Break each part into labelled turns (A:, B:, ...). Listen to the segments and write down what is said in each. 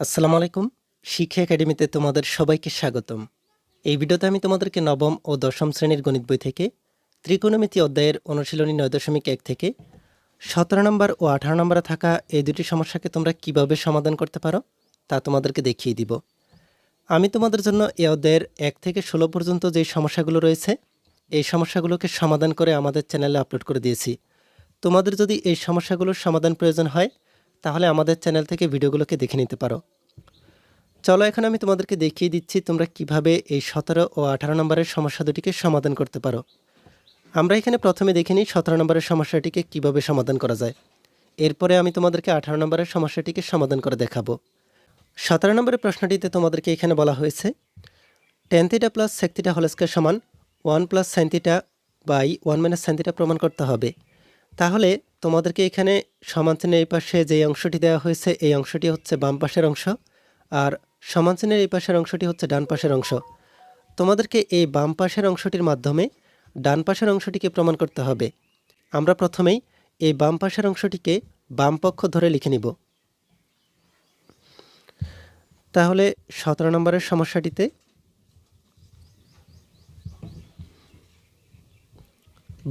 A: আসসালামু আলাইকুম। শিক্ষা একাডেমিতে তোমাদের সবাইকে স্বাগতম। এই ভিডিওতে আমি তোমাদেরকে নবম ও দশম শ্রেণির গণিত বই থেকে ত্রিকোণমিতি অধ্যায়ের অনুশীলনী নয় দশমিক এক থেকে সতেরো নম্বর ও আঠারো নম্বরে থাকা এই দুটি সমস্যাকে তোমরা কীভাবে সমাধান করতে পারো তা তোমাদেরকে দেখিয়ে দিব। আমি তোমাদের জন্য এই অধ্যায়ের এক থেকে ষোলো পর্যন্ত যে সমস্যাগুলো রয়েছে, এই সমস্যাগুলোকে সমাধান করে আমাদের চ্যানেলে আপলোড করে দিয়েছি। তোমাদের যদি এই সমস্যাগুলোর সমাধান প্রয়োজন হয় তাহলে আমাদের চ্যানেল থেকে ভিডিওগুলোকে দেখে নিতে পারো। চলো, এখন আমি তোমাদেরকে দেখিয়ে দিচ্ছি তোমরা কীভাবে এই সতেরো ও আঠারো নম্বরের সমস্যা দুটিকে সমাধান করতে পারো। আমরা এখানে প্রথমে দেখে নিই সতেরো নম্বরের সমস্যাটিকে কীভাবে সমাধান করা যায়। এরপরে আমি তোমাদেরকে আঠারো নম্বরের সমস্যাটিকে সমাধান করে দেখাবো। সতেরো নম্বরের প্রশ্নটিতে তোমাদেরকে এখানে বলা হয়েছে tan theta plus sec theta whole square সমান one plus sine theta by one minus sine theta প্রমাণ করতে হবে। তাহলে তোমাদেরকে এখানে সমান চিহ্নের এই পাশে যে অংশটি দেওয়া হয়েছে, এই অংশটি হচ্ছে বাম পাশের অংশ, আর সমান চিহ্নের এই পাশের অংশটি হচ্ছে ডান পাশের অংশ। তোমাদেরকে এই বাম পাশের অংশটির মাধ্যমে ডান পাশের অংশটিকে প্রমাণ করতে হবে। আমরা প্রথমেই এই বাম পাশের অংশটিকে বাম পক্ষ ধরে লিখে নিব। তাহলে সতেরো নম্বরের সমস্যাটিতে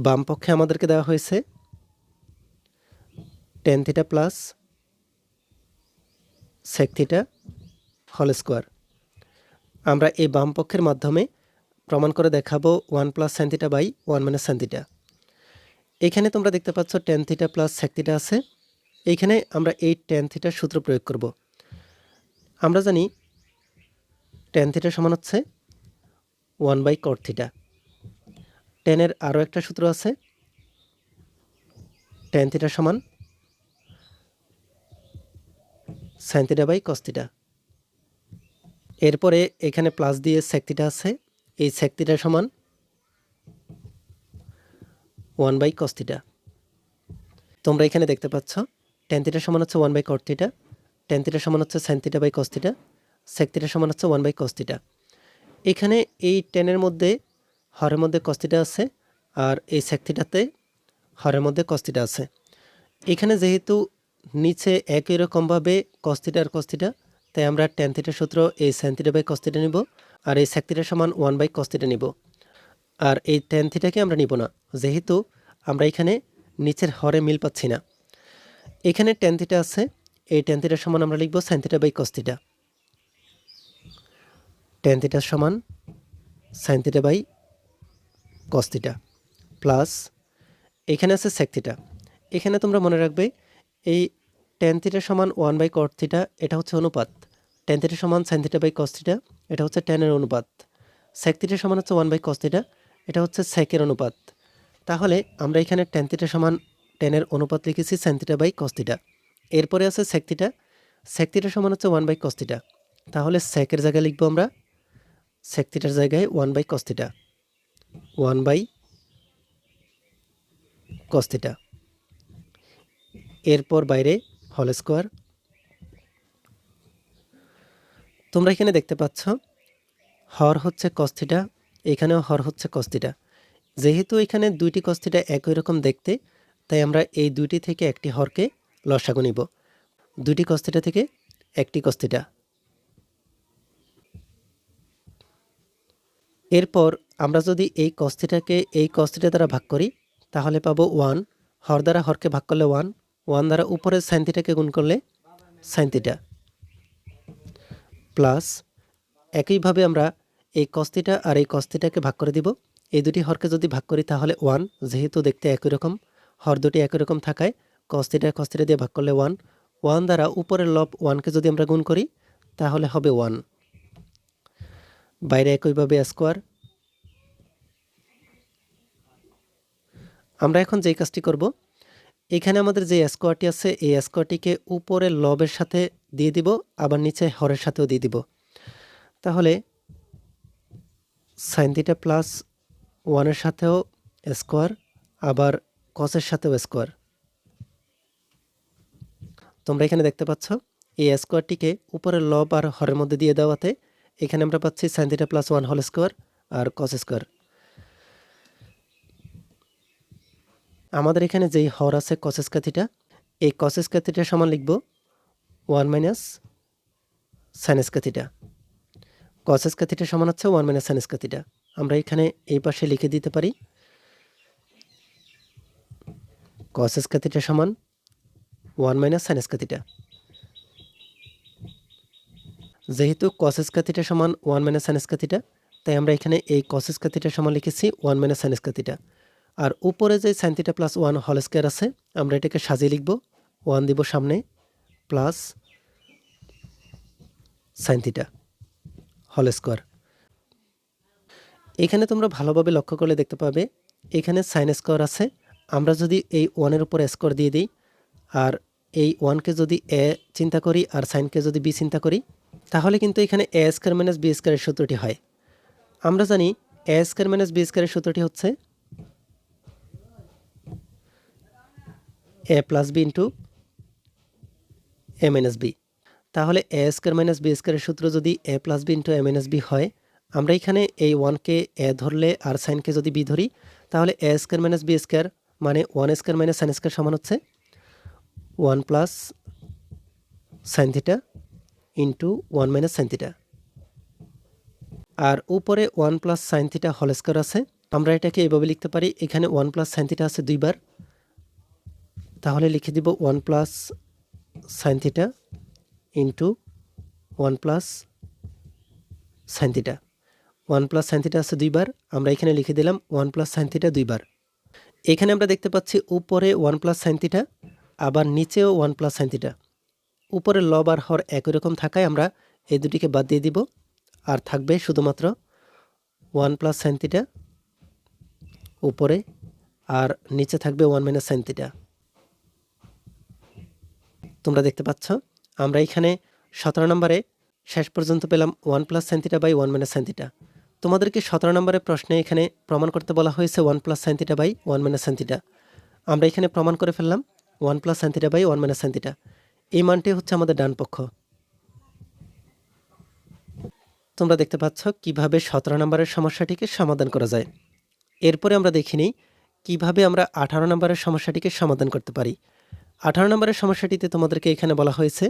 A: বাম পক্ষে আমাদেরকে দেওয়া হয়েছে tan theta plus sec theta whole square আমরা এই বাম পক্ষের মাধ্যমে প্রমাণ করে দেখাবো one plus sine by one minus sine theta এখানে তোমরা দেখতে পাচ্ছ tan theta plus sec theta আছে। এইখানে আমরা এই টেন থিটার সূত্র প্রয়োগ করব। আমরা জানি টেন থিটা সমান হচ্ছে ওয়ান বাই কট থিটা টেনের আরও একটা সূত্র আছে। টেন থিটা সমান sine theta by cos theta এরপরে এখানে প্লাস দিয়ে সেক্তিটা আছে। এই সেক্তিটা সমান ওয়ান বাই কস্তিটা তোমরা এখানে দেখতে পাচ্ছ টেন থিটা সমান হচ্ছে one by cot theta tan theta সমান হচ্ছে sine theta by cos theta sec theta সমান হচ্ছে ওয়ান বাই কস্তিটা এখানে এই টেনের মধ্যে হরের মধ্যে কস্তিটা আছে আর এই সেক্তিটাতে হরের মধ্যে কস্তিটা আছে। এখানে যেহেতু নিচে একই রকমভাবে কস্তিটা আর কস্তিটা তাই আমরা টেন থিটার সূত্র এই থিটা বাই কস্তিটা নিব আর এই থিটার সমান ওয়ান বাই কস্তিটা নিব। আর এই টেন থিটাকে আমরা নিব না, যেহেতু আমরা এখানে নিচের হরে মিল পাচ্ছি না। এখানে টেন থিটা আছে, এই টেন থিটার সমান আমরা লিখব sine theta by cos theta tan থিটার সমান sine theta by cos theta plus এখানে আছে সেক থিটা এখানে তোমরা মনে রাখবে এই টেন থিটা সমান ওয়ান বাই কট থিটা এটা হচ্ছে অনুপাত। টেন থিটা সমান sine theta by cos theta এটা হচ্ছে টেনের অনুপাত। সেক থিটা সমান হচ্ছে ওয়ান বাই কস থিটা এটা হচ্ছে সেকের অনুপাত। তাহলে আমরা এখানে টেন থিটা সমান টেনের অনুপাত লিখেছি sine theta by cos theta এরপরে আছে সেক থিটা সেক থিটা সমান হচ্ছে ওয়ান বাই কস থিটা তাহলে সেকের জায়গায় লিখব আমরা সেক থিটার জায়গায় one by cos theta one by cos theta এরপর বাইরে হল স্কোয়ার। তোমরা এখানে দেখতে পাচ্ছ, হর হচ্ছে কস্থিটা এখানেও হর হচ্ছে কস্থিটা যেহেতু এখানে দুইটি কস্থিটা একই রকম দেখতে, তাই আমরা এই দুইটি থেকে একটি হরকে লসাগু নিব। দুইটি কস্থিটা থেকে একটি কস্থিটা এরপর আমরা যদি এই কস্থিটাকে এই কস্থিটা দ্বারা ভাগ করি, তাহলে পাবো ওয়ান হর দ্বারা হরকে ভাগ করলে ওয়ান ওয়ান দ্বারা উপরের সাইনথিটাকে গুণ করলে সাইনথিটা। প্লাস একইভাবে আমরা এই কস্তিটা আর এই কস্তিটাকে ভাগ করে দিব। এই দুটি হরকে যদি ভাগ করি তাহলে ওয়ান, যেহেতু দেখতে একই রকম, হর দুটি একই রকম থাকায় কস্তিটা কস্তিটা দিয়ে ভাগ করলে ওয়ান। ওয়ান দ্বারা উপরের লব ওয়ানকে যদি আমরা গুণ করি, তাহলে হবে ওয়ান। বাইরে একইভাবে স্কোয়ার। আমরা এখন যেই কাজটি করব এখানে আমাদের যে স্কোয়ারটি আছে, এই স্কোয়ারটিকে উপরের লবের সাথে দিয়ে দিব, আবার নিচে হরের সাথেও দিয়ে দিব। তাহলে সাইন থিটা প্লাস ওয়ানের সাথেও স্কোয়ার আবার কসের সাথেও স্কোয়ার তোমরা এখানে দেখতে পাচ্ছ, এই স্কোয়ারটিকে উপরের লব আর হরের মধ্যে দিয়ে দেওয়াতে, এখানে আমরা পাচ্ছি sine theta plus one whole square আর কস স্কোয়ার আমাদের এখানে যেই হর আছে কসেস কাথিটা এই কসেস কাথিটা সমান লিখব one minus sine square cosec cos square theta সমান হচ্ছে one minus sine square theta আমরা এখানে এই পাশে লিখে দিতে পারি কসেস স্কোয়ার থিটা সমান one minus sine square theta যেহেতু কসেস স্কোয়ার থিটা সমান one minus sine square theta তাই আমরা এখানে এই কস স্কোয়ার থিটা সমান লিখেছি one minus sine square theta আর উপরে যে sine theta plus one whole square আছে, আমরা এটাকে সাজিয়ে লিখব। ওয়ান দিব সামনে, প্লাস সাইন থিটা হল স্কোয়ার। এখানে তোমরা ভালোভাবে লক্ষ্য করলে দেখতে পাবে, এখানে সাইন স্কোয়ার আছে। আমরা যদি এই ওয়ানের উপর স্কোয়ার দিয়ে দিই, আর এই ওয়ানকে যদি এ চিন্তা করি আর সাইনকে যদি বি চিন্তা করি, তাহলে কিন্তু এখানে এ স্কোয়ার মাইনাস বি স্কোয়ারের সূত্রটি হয়। আমরা জানি এ স্কোয়ার মাইনাস বি স্কোয়ারের সূত্রটি হচ্ছে A plus B into A minus B তাহলে এ স্কোয়ার মাইনাস বি স্কোয়ারের সূত্র যদি A plus B into A minus B হয়, আমরা এখানে এই ওয়ানকে এ ধরলে আর সাইনকে যদি বি ধরি, তাহলে A square minus B square মানে one square minus sine square সমান হচ্ছে one plus sine theta into one minus sine theta আর উপরে ওয়ান প্লাস সাইন থিটা হল স্কোয়ার আছে, আমরা এটাকে এভাবে লিখতে পারি, এখানে ওয়ান প্লাস সাইন থিটা আছে দুইবার। তাহলে লিখে দিব one plus sine theta into one plus sine theta. One plus sine theta আছে দুইবার, আমরা এখানে লিখে দিলাম ওয়ান প্লাস সাইন থিটা দুইবার। এখানে আমরা দেখতে পাচ্ছি উপরে ওয়ান প্লাস সাইন থিটা, আবার নিচেও ওয়ান প্লাস সাইন থিটা। উপরে লব আর হর একই রকম থাকায় আমরা এই দুটিকে বাদ দিয়ে দিব, আর থাকবে শুধুমাত্র ওয়ান প্লাস সাইন থিটা উপরে, আর নিচে থাকবে ওয়ান মাইনাস সাইন থিটা। তোমরা দেখতে পাচ্ছ, আমরা এখানে সতেরো নম্বরে শেষ পর্যন্ত পেলাম one plus sine theta by one minus sine theta তোমাদেরকে সতেরো নম্বরের প্রশ্নে এখানে প্রমাণ করতে বলা হয়েছে one plus sine theta by one minus sine theta আমরা এখানে প্রমাণ করে ফেললাম one plus sine theta by one minus sine theta এই মানটি হচ্ছে আমাদের ডান পক্ষ। তোমরা দেখতে পাচ্ছ কীভাবে সতেরো নম্বরের সমস্যাটিকে সমাধান করা যায়। এরপরে আমরা দেখিনি কীভাবে আমরা আঠারো নম্বরের সমস্যাটিকে সমাধান করতে পারি। আঠারো নম্বরের সমস্যাটিতে তোমাদেরকে এখানে বলা হয়েছে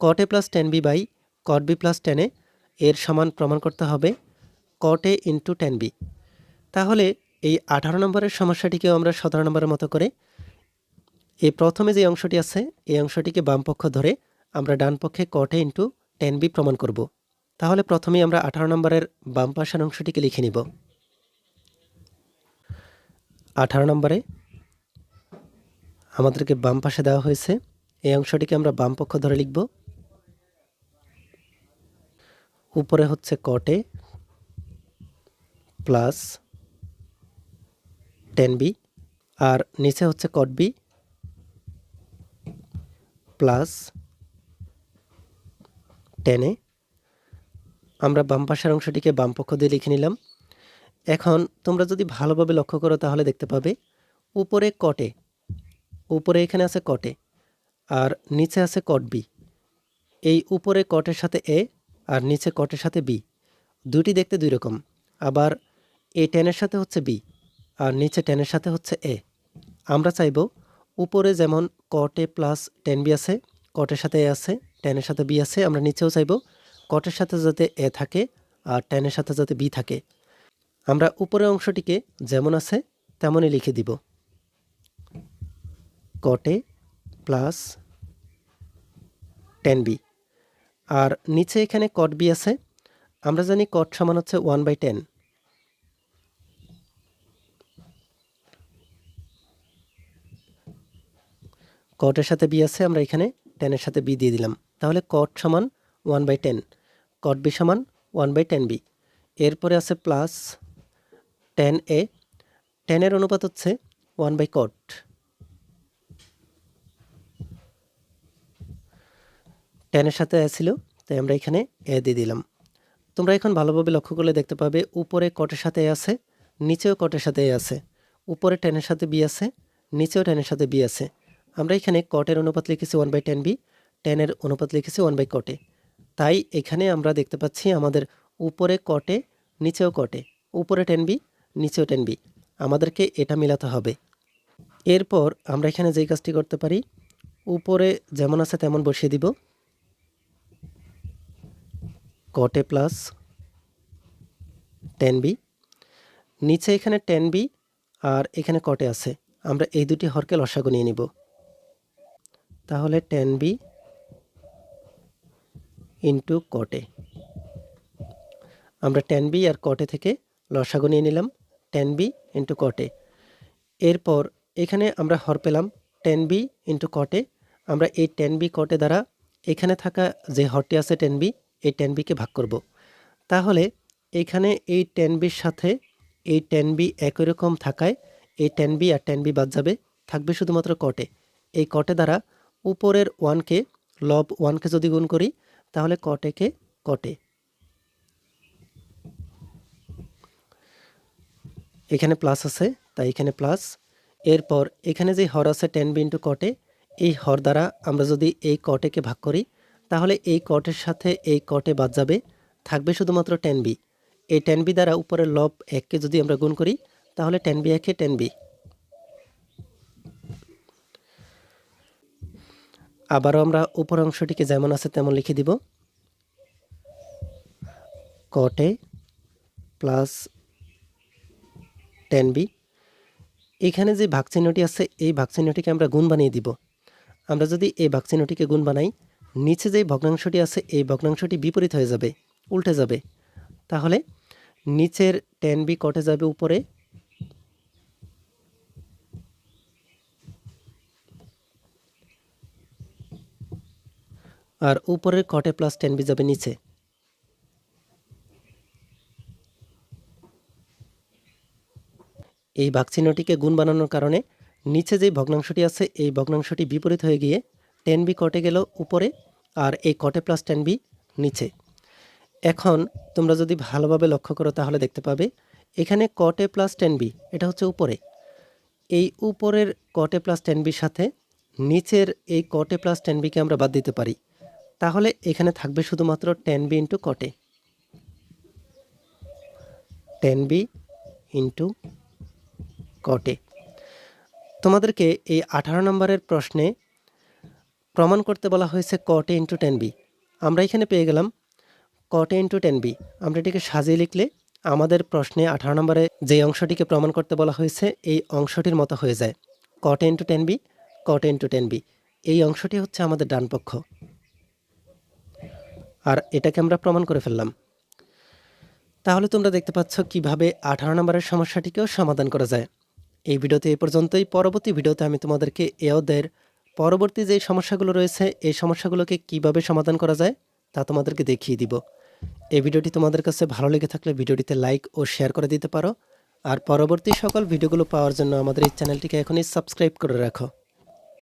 A: cot A plus tan B by cot B plus tan এর সমান প্রমাণ করতে হবে cot A into tan B তাহলে এই আঠারো নম্বরের সমস্যাটিকেও আমরা সতেরো নম্বরের মতো করে এই প্রথমে যে অংশটি আছে, এই অংশটিকে বাম পক্ষ ধরে আমরা ডান পক্ষে কট ইন্টু টেন বি প্রমাণ করব। তাহলে প্রথমেই আমরা আঠারো নম্বরের বাম পাশের অংশটিকে লিখে নিব। আঠারো নম্বরে আমাদেরকে বাম পাশে দেওয়া হয়েছে। এই অংশটিকে আমরা বাম পক্ষ ধরে লিখব। উপরে হচ্ছে কটে প্লাস টেন বি আর নিচে হচ্ছে কট বি প্লাস টেনে আমরা বাম পাশের অংশটিকে বাম পক্ষ দিয়ে লিখে নিলাম। এখন তোমরা যদি ভালোভাবে লক্ষ্য করো তাহলে দেখতে পাবে, উপরে কটে উপরে এখানে আছে কটে আর নিচে আছে কট বি এই উপরে কটের সাথে এ আর নিচে কটের সাথে বি দুটি দেখতে দুই রকম। আবার এ টেনের সাথে হচ্ছে বি আর নিচে টেনের সাথে হচ্ছে এ আমরা চাইব উপরে যেমন কটে প্লাস টেন বি আছে কটের সাথে এ আছে টেনের সাথে বি আছে, আমরা নিচেও চাইব কটের সাথে যাতে এ থাকে আর টেনের সাথে যাতে বি থাকে। আমরা উপরের অংশটিকে যেমন আছে, তেমনই লিখে দিব। কটে প্লাস টেন বি। আর নিচে এখানে কট বি আছে। আমরা জানি কট সমান হচ্ছে ওয়ান বাই টেন কটের সাথে বি আছে, আমরা এখানে টেনের সাথে বি দিয়ে দিলাম। তাহলে কট সমান one by tan cot B সমান ওয়ান বাই টেন বি এরপরে আছে প্লাস টেন এ টেনের অনুপাত হচ্ছে ওয়ান বাই কট টেনের সাথে এ ছিল, তাই আমরা এখানে এ দিয়ে দিলাম। তোমরা এখন ভালোভাবে লক্ষ্য করলে দেখতে পাবে, উপরে কটের সাথে এ আছে, নিচেও কটের সাথে এ আছে। উপরে টেনের সাথে বি আছে, নিচেও টেনের সাথে বি আছে। আমরা এখানে কটের অনুপাত লিখেছি ওয়ান বাই টেন বি, টেনের অনুপাত লিখেছি ওয়ান বাই কটে। তাই এখানে আমরা দেখতে পাচ্ছি আমাদের উপরে কটে, নিচেও কটে। উপরে টেন বি, নিচেও টেন বি। আমাদেরকে এটা মিলাতে হবে। এরপর আমরা এখানে যেই কাজটি করতে পারি, উপরে যেমন আছে তেমন বসিয়ে দিব। কটে প্লাস টেন বি নিচে এখানে টেন বি আর এখানে কটে আছে। আমরা এই দুটি হরকে লসাগু নিয়ে নিব। তাহলে টেন বি ইন্টু কটে আমরা টেন বি আর কটে থেকে লসাগু নিয়ে নিলাম। টেন বি ইন্টু কটে এরপর এখানে আমরা হর পেলাম টেন বি ইন্টু কটে আমরা এই টেন বি কটে দ্বারা এখানে থাকা যে হরটি আছে টেন বি এই টেন বিকে ভাগ করব। তাহলে এখানে এই টেন বির সাথে এই টেন বি একই রকম থাকায় এই টেন বি আর টেন বি বাদ যাবে, থাকবে শুধুমাত্র কটে এই কটে দ্বারা উপরের ওয়ানকে লব ওয়ানকে যদি গুণ করি, তাহলে কটেকে কটে এখানে প্লাস আছে, তাই এখানে প্লাস এরপর এখানে যে হর আছে টেন বি ইন্টু কটে এই হর দ্বারা আমরা যদি এই কটেকে ভাগ করি তাহলে এই কটের সাথে এই কটে বাদ যাবে, থাকবে শুধুমাত্র টেন বি এই টেন বি দ্বারা উপরের লব এককে যদি আমরা গুণ করি, তাহলে টেন বি একে টেন বি আবারও আমরা উপর অংশটিকে যেমন আছে তেমন লিখে দিব। কটে প্লাস টেন বি এখানে যে ভাগচিহ্নটি আছে, এই ভাগচিহ্নটিকে আমরা গুণ বানিয়ে দিব। আমরা যদি এই ভাগচিহ্নটিকে গুণ বানাই নিচে যে ভগ্নাংশটি আছে, এই ভগ্নাংশটি বিপরীত হয়ে যাবে, উল্টে যাবে। তাহলে নিচের টেন বি কটে যাবে উপরে। আর উপরের কটে প্লাস টেন বি যাবে নিচে। এই ভাগচিহ্নটিকে গুণ বানানোর কারণে নিচে যে ভগ্নাংশটি আছে, এই ভগ্নাংশটি বিপরীত হয়ে গিয়ে টেন বি কটে গেল উপরে। আর এই কটে প্লাস টেন বি নিচে। এখন তোমরা যদি ভালোভাবে লক্ষ্য করো তাহলে দেখতে পাবে, এখানে কটে প্লাস টেন বি এটা হচ্ছে উপরে। এই উপরের কটে প্লাস টেন বির সাথে নিচের এই কটে প্লাস টেন বিকে আমরা বাদ দিতে পারি। তাহলে এখানে থাকবে শুধুমাত্র tan B into cot A. Tan B into cot A. তোমাদেরকে এই আঠারো নম্বরের প্রশ্নে প্রমাণ করতে বলা হয়েছে কটে ইন্টু টেন বি আমরা এখানে পেয়ে গেলাম কটে ইন্টু টেন বি আমরা এটিকে সাজিয়ে লিখলে আমাদের প্রশ্নে আঠারো নম্বরে যে অংশটিকে প্রমাণ করতে বলা হয়েছে, এই অংশটির মতো হয়ে যায়। Cot A into tan B cot A into tan B এই অংশটি হচ্ছে আমাদের ডান পক্ষ। আর এটাকে আমরা প্রমাণ করে ফেললাম। তাহলে তোমরা দেখতে পাচ্ছ কীভাবে আঠারো নম্বরের সমস্যাটিকেও সমাধান করা যায়। এই ভিডিওতে এই পর্যন্তই। পরবর্তী ভিডিওতে আমি তোমাদেরকে এ অধ্যায়ের পরবর্তী যে সমস্যাগুলো রয়েছে, এই সমস্যাগুলোকে কীভাবে সমাধান করা যায়, তা তোমাদেরকে দেখিয়ে দিব। এই ভিডিওটি তোমাদের কাছে ভালো লেগে থাকলে ভিডিওটিতে লাইক ও শেয়ার করে দিতে পারো। আর পরবর্তী সকল ভিডিওগুলো পাওয়ার জন্য আমাদের এই চ্যানেলটিকে এখনই সাবস্ক্রাইব করে রাখো।